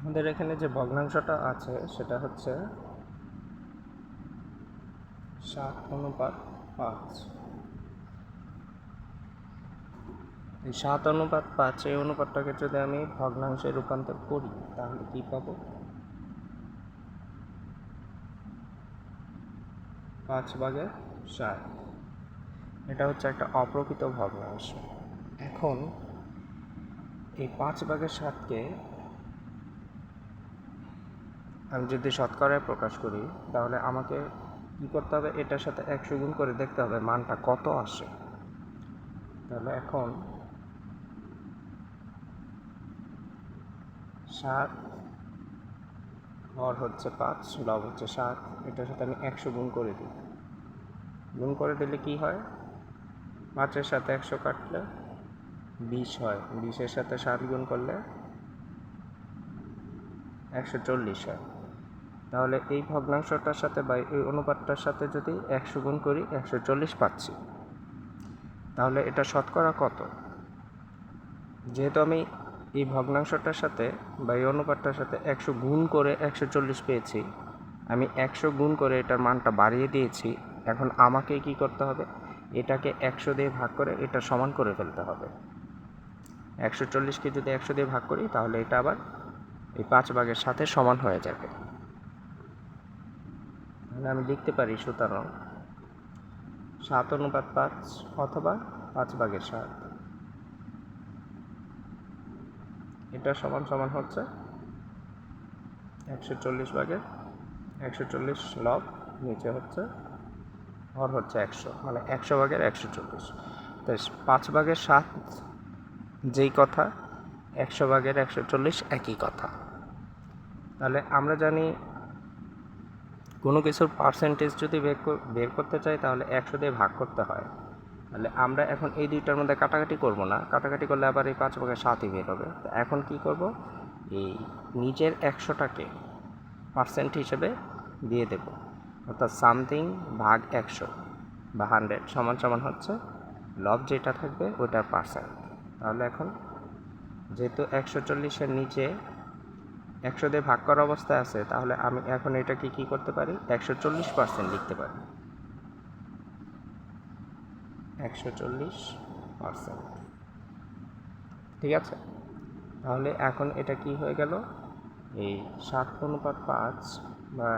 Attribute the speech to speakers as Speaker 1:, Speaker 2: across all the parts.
Speaker 1: আমাদের এখানে যে ভগ্নাংশটা আছে, সেটা হচ্ছে সাত অনুপাত পাঁচ। এই সাত অনুপাত পাঁচ, এই অনুপাতটাকে যদি আমি ভগ্নাংশে রূপান্তর করি, তাহলে কি পাবো? পাঁচ ভাগের সাত। এটা হচ্ছে একটা অপ্রকৃত ভগ্নাংশ। এখন এই পাঁচ ভাগের সাতকে আমি যদি শতকরায় প্রকাশ করি, তাহলে আমাকে কী করতে হবে? এটার সাথে একশো গুণ করে দেখতে হবে মানটা কত আসে। তাহলে এখন সাত হর হচ্ছে পাঁচ, লব হচ্ছে সাত, এটার সাথে আমি একশো গুণ করে দিই। গুণ করে দিলে কি হয়? পাঁচের সাথে একশো কাটলে বিশ হয়। বিশের সাথে সাত গুণ করলে একশো চল্লিশ হয়। তাহলে এই ভগ্নাংশটার সাথে বা এই অনুপাতটার সাথে যদি একশো গুণ করি, একশো চল্লিশ পাচ্ছি। তাহলে এটা শতকরা কত? যেহেতু আমি এই ভগ্নাংশটার সাথে বা এই অনুপাতটার সাথে একশো গুণ করে একশো চল্লিশ পেয়েছি, আমি একশো গুণ করে এটার মানটা বাড়িয়ে দিয়েছি, এখন আমাকে কি করতে হবে? এটাকে একশো দিয়ে ভাগ করে এটা সমান করে ফেলতে হবে। একশো চল্লিশকে যদি একশো দিয়ে ভাগ করি, তাহলে এটা আবার এই পাঁচ ভাগের সাথে সমান হয়ে যাবে। তাহলে আমি লিখতে পারি সুতরাং সাত অনুপাত পাঁচ অথবা পাঁচ ভাগের সাত। এটা সমান সমান হচ্ছে একশো চল্লিশ ভাগের একশো চল্লিশ লব নিচে হচ্ছে, হর হচ্ছে একশো মানে একশো ভাগের একশো চল্লিশ। তো পাঁচ ভাগের সাত যেই কথা, একশো ভাগের একশো চল্লিশ একই কথা। তাহলে আমরা জানি কোনো কিছুর পার্সেন্টেজ যদি বের বের করতে চাই, তাহলে একশো দিয়ে ভাগ করতে হয়। তাহলে আমরা এখন এই দুইটার মধ্যে কাটাকাটি করব না। কাটাকাটি করলে আবার এই পাঁচ ভাগের সাতই বের হবে। তো এখন কি করব? এই নিজের একশোটাকে পার্সেন্ট হিসেবে দিয়ে দেব। অর্থাৎ সামথিং ভাগ একশো বা হান্ড্রেড সমান সমান হচ্ছে লব যেটা থাকবে ওটার পার্সেন্ট তাহলে এখন যেহেতু একশো চল্লিশের নিচে একশো দিয়ে ভাগ করা অবস্থায় আছে, তাহলে আমি এখন এটাকে কি করতে পারি? একশো চল্লিশ পার্সেন্ট লিখতে পারি। একশো চল্লিশ পার্সেন্ট ঠিক আছে? তাহলে এখন এটা কি হয়ে গেল? এই সাত অনুপাত পাঁচ বা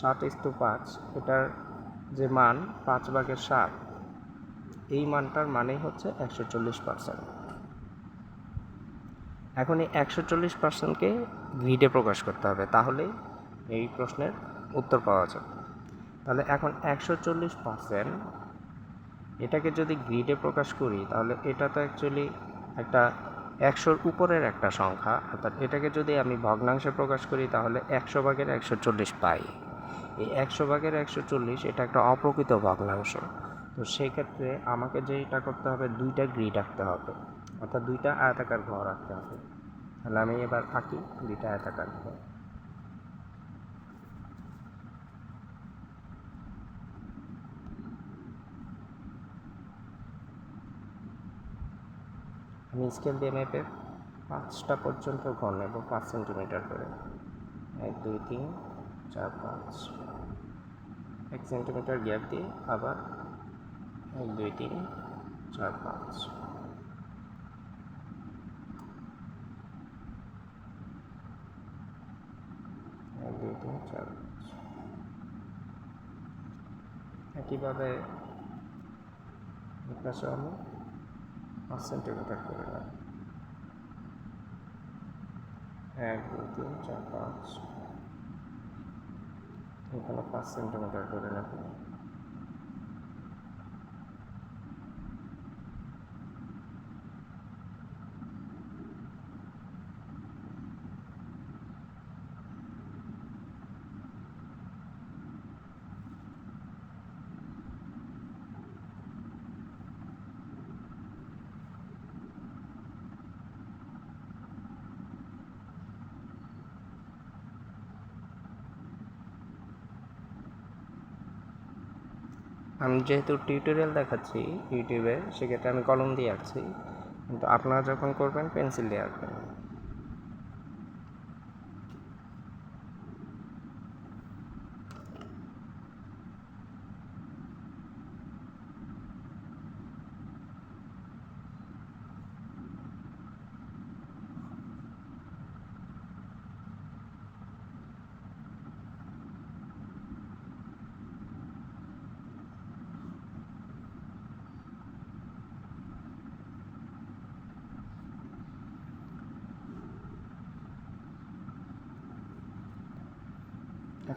Speaker 1: সাত ইস্তু পাঁচ, এটার যে মান পাঁচ ভাগের সাত, এই মানটার মানেই হচ্ছে একশো চল্লিশ পার্সেন্ট এখন এই একশো চল্লিশ পার্সেন্টকে গ্রিডে প্রকাশ করতে হবে। তাহলেই এই প্রশ্নের উত্তর পাওয়া যাবে। তাহলে এখন একশো চল্লিশ পার্সেন্ট এটাকে যদি গ্রিডে প্রকাশ করি, তাহলে এটা তো অ্যাকচুয়ালি একটা একশোর উপরের একটা সংখ্যা। অর্থাৎ এটাকে যদি আমি ভগ্নাংশে প্রকাশ করি, তাহলে একশো ভাগের একশো চল্লিশ পাই। এই একশো ভাগের একশো চল্লিশ এটা একটা অপ্রকৃত ভগ্নাংশ। তো সেই ক্ষেত্রে আমাকে যেটা করতে হবে, দুইটা গ্রিড আঁকতে হবে। অর্থাৎ দুইটা আয়তাকার ঘর আঁকতে হবে। তাহলে আমি এবার আঁকি দুইটা আয়তাকার ঘর। আমি স্কেল দিয়ে মেপে পাঁচটা পর্যন্ত ঘর নেব, পাঁচ সেন্টিমিটার করে। এক, দুই, তিন, চার, পাঁচ। এক সেন্টিমিটার গ্যাপ দিয়ে আবার এক, দুই, তিন, চার, পাঁচ এক দুই, তিন, চার একইভাবে পাশে আমি পাঁচ সেন্টিমিটার করে নেব এক, দুই, তিন, চার, পাঁচ। এখানে পাঁচ সেন্টিমিটার করে নেব আমি যেহেতু টিউটোরিয়াল দেখাচ্ছি ইউটিউবে সেক্ষেত্রে আমি কলম দিয়ে আঁকছি। কিন্তু আপনারা যখন করবেন পেন্সিল দিয়ে আঁকবেন।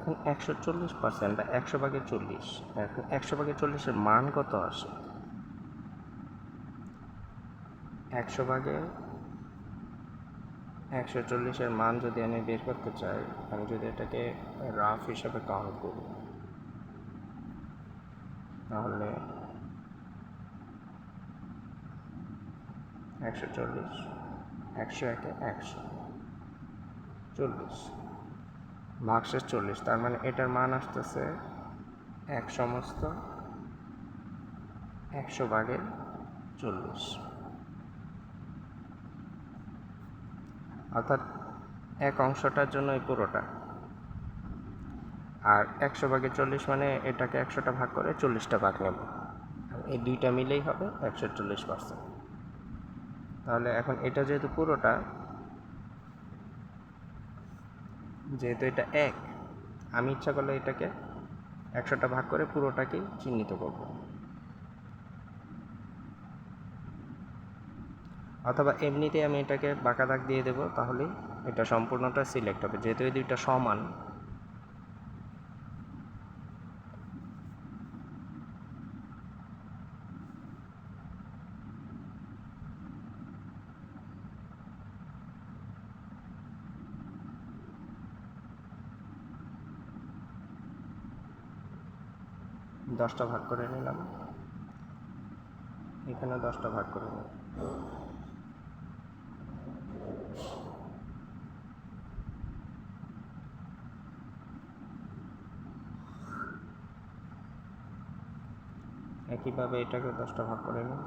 Speaker 1: এখন একশো চল্লিশ পার্সেন্ট বা একশো ভাগে চল্লিশ। এখন একশো ভাগে চল্লিশের মান কত আসে? একশো ভাগে একশো চল্লিশের মান যদি আমি বের করতে চাই, আমি যদি এটাকে রাফ হিসাবে কাউন্ট করি, তাহলে একশো চল্লিশ, একশো একে একশো, চল্লিশ। ভাগশেষ চল্লিশ, তার মানে এটার মান আসতেছে এক সমস্ত একশো ভাগের চল্লিশ। অর্থাৎ এক অংশটার জন্য এই পুরোটা। আর একশো ভাগে চল্লিশ মানে এটাকে একশোটা ভাগ করে চল্লিশটা ভাগ নেব। এই দুইটা মিলেই হবে একশো চল্লিশ পার্সেন্ট তাহলে এখন এটা যেহেতু পুরোটা যেহেতু এটা এক, আমি ইচ্ছা করলে এটাকে একশোটা ভাগ করে পুরোটাকেই চিহ্নিত করব। অথবা এমনিতে আমি এটাকে বাঁকা দাগ দিয়ে দেবো, তাহলেই এটা সম্পূর্ণটা সিলেক্ট হবে। যেহেতু এই দুইটা সমান দশটা ভাগ করে নিলাম। এখানে দশটা ভাগ করে নিলাম। একইভাবে এটাকে দশটা ভাগ করে নিই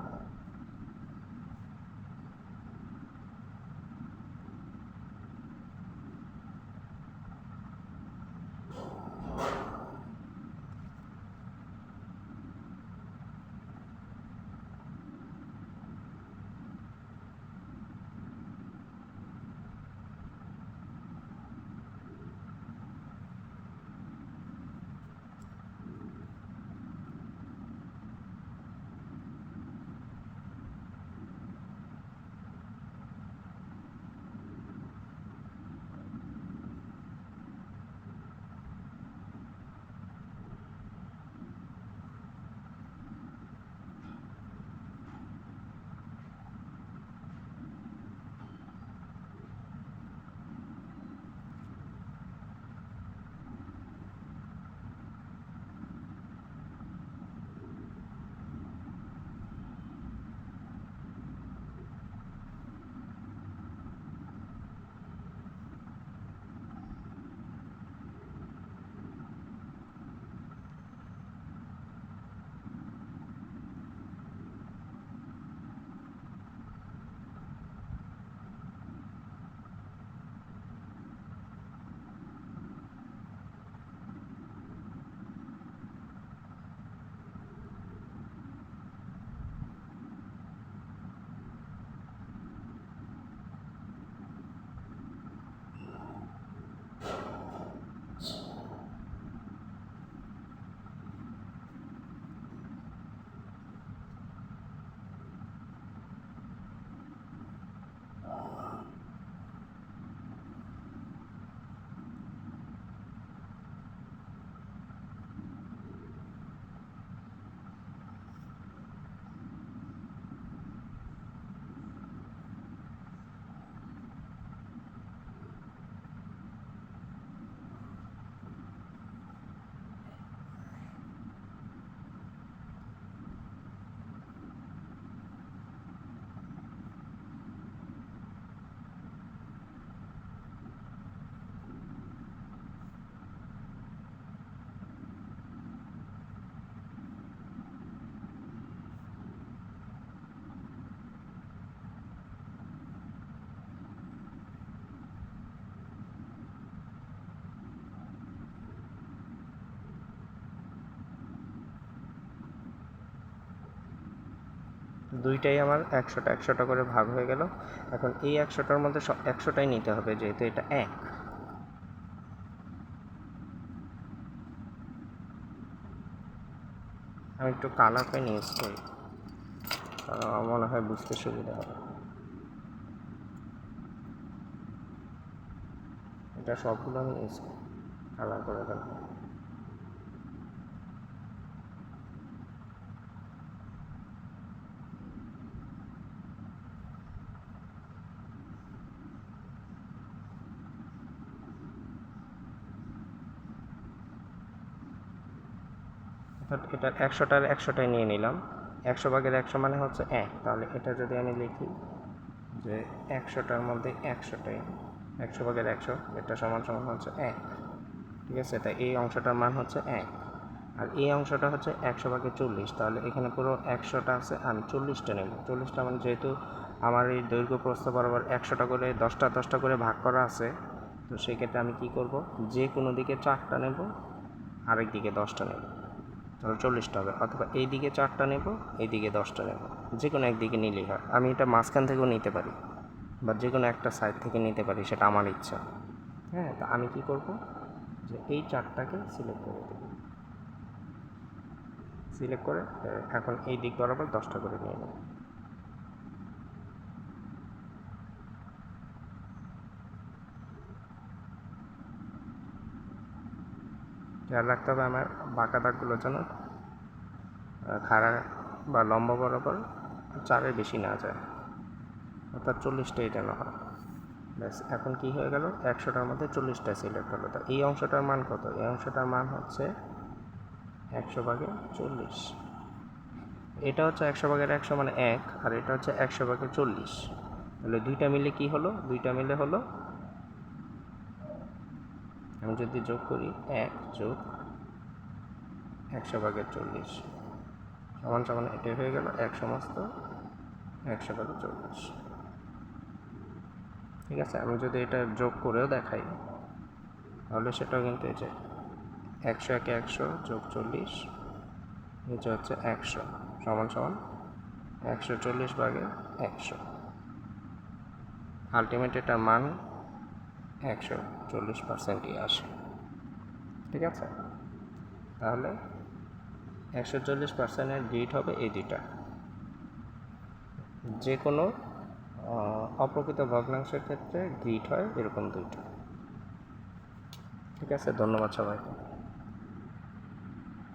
Speaker 1: দুইটাই আমার একশোটা একশোটা করে ভাগ হয়ে গেল। এখন এই একশোটার মধ্যে একশোটাই নিতে হবে, যেহেতু এটা এক। আমি একটু কালার পেন ইউজ করি মনে হয় বুঝতে সুবিধা হবে। এটা সবগুলো আমি ইউজ করি কালার করে দেন এটার একশোটার একশোটাই নিয়ে নিলাম। একশো ভাগের একশো মানে হচ্ছে এক। তাহলে এটা যদি আমি লিখি যে একশোটার মধ্যে একশোটাই, একশো ভাগের একশো, এটা সমান সমান হচ্ছে এক। ঠিক আছে? তাই এই অংশটার মান হচ্ছে এক। আর এই অংশটা হচ্ছে একশো ভাগে চল্লিশ। তাহলে এখানে পুরো একশোটা আছে, আমি চল্লিশটা নেব। চল্লিশটা মানে যেহেতু আমার এই দৈর্ঘ্য প্রস্থ বরাবর একশোটা করে, দশটা দশটা করে ভাগ করা আছে, তো সেক্ষেত্রে আমি কি করব? যে কোনো দিকে চারটা নেব, আরেক দিকে দশটা নেব। তাহলে চল্লিশটা হবে অথবা এই দিকে চারটা নেব এই দিকে দশটা নেব। যে কোনো একদিকে নিলেই হয়। আমি এটা মাঝখান থেকেও নিতে পারি, বা যে কোনো একটা সাইড থেকে নিতে পারি, সেটা আমার ইচ্ছা। হ্যাঁ তা আমি কি করব? যে এই চারটাকে সিলেক্ট করে দেব। সিলেক্ট করে এখন এই দিক বরাবর দশটা করে নিয়ে নেব। খেয়াল রাখতে হবে আমার বাঁকা দাগগুলো যেন খাড়া বা লম্বা বরাবর চারের বেশি না যায়। অর্থাৎ চল্লিশটাই যেন হয় ব্যাস, এখন কি হয়ে গেল? একশোটার মধ্যে চল্লিশটা সিলেক্ট হলো। তা এই অংশটার মান কত? এই অংশটার মান হচ্ছে একশো ভাগে চল্লিশ। এটা হচ্ছে একশো ভাগের একশো মানে এক, আর এটা হচ্ছে একশো ভাগে চল্লিশ। তাহলে দুইটা মিলে কি হলো? দুইটা মিলে হলো আমি যদি যোগ করি, এক যোগ একশো ভাগের চল্লিশ। সমান সমান এটাই হয়ে গেল এক সমস্ত একশো ভাগের চল্লিশ। ঠিক আছে? আমি যদি এটা যোগ করেও দেখাই, তাহলে সেটাও কিন্তু এই যে একশো একে একশো যোগ চল্লিশ, নিচে হচ্ছে একশো। সমান সমান একশো চল্লিশ ভাগে একশো। আলটিমেট এটার মান একশো চল্লিশ পার্সেন্টই আসে। ঠিক আছে? তাহলে একশো চল্লিশ পার্সেন্টের ডিট হবে এই দুইটা। যে কোনো অপ্রকৃত ভগ্নাংশের ক্ষেত্রে গ্রিড হয় এরকম দুইটা। ঠিক আছে? ধন্যবাদ সবাইকে।